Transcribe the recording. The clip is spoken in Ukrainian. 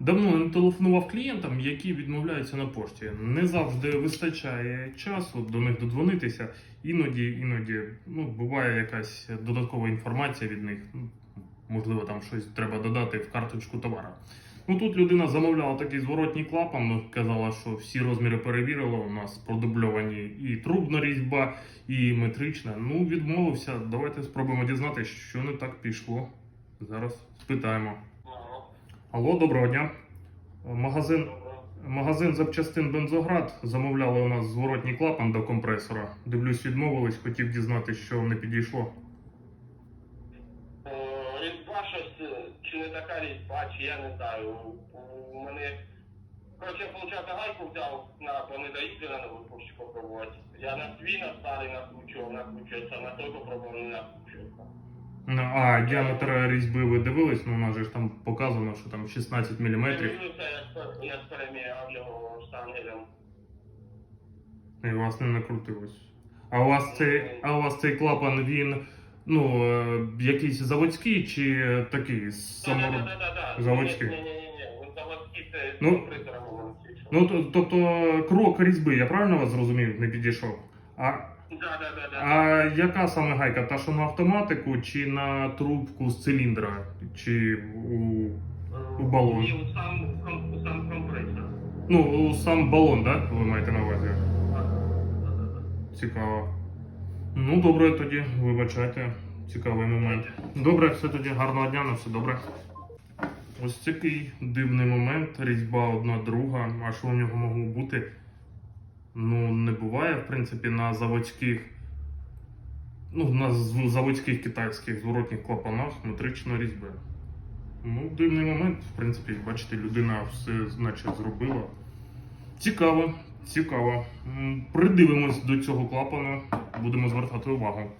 Давно не телефонував клієнтам, які відмовляються на пошті. Не завжди вистачає часу до них додзвонитися. Іноді, іноді ну, буває якась додаткова інформація від них. Ну, Можливо, там щось треба додати в карточку товара. Ну тут людина замовляла такий зворотній клапан, казала, що всі розміри перевірила. У нас продубльовані і трубна різьба, і метрична. Ну, відмовився. Давайте спробуємо дізнатися, що не так пішло. Зараз спитаємо. Алло, доброго дня. Магазин, магазин запчастин Бензоград замовляли у нас зворотній клапан до компресора. Дивлюсь, відмовились, хотів дізнатися, що не підійшло. Е, Різьба щось, е, чи не така різьба, чи я не знаю. У мене. Коротше, я, виходить, гайку взяв на бо на нову пошті попробувати. Я на свій на старий накручував, накручувався, на той попробував не накручувався. Ну, А діаметр різьби ви дивились, ну у нас же ж там показано, що там 16 мм. Я дивився, я переміряв штангелем. І у вас не накрутилось. А у вас цей, а у вас цей клапан, він ну, е, якийсь заводський чи такий. Да-да-да-да-да. заводський. Ні, ні, ні, ні. Заводський, це Ну, ну. Ну, тобто крок різьби, я правильно вас зрозумів, не підійшов. А, Да-да-да-да. а яка саме гайка? Та, що на автоматику, чи на трубку з циліндра, чи у. у балон. Ні, у сам, у сам компресор. Ну, у сам балон, так? Ви маєте на увазі? Да-да-да. Цікаво. Ну, добре тоді, вибачайте. Цікавий момент. Добре, все тоді, гарного дня, на все добре. Ось такий дивний момент, різьба одна друга. А що у нього могло бути? Ну, не буває, в принципі, на заводських. Ну, на заводських китайських зворотніх клапанах метрична різьба. Ну, дивний момент, в принципі, бачите, людина все наче зробила. Цікаво, цікаво. Придивимось до цього клапана, будемо звертати увагу.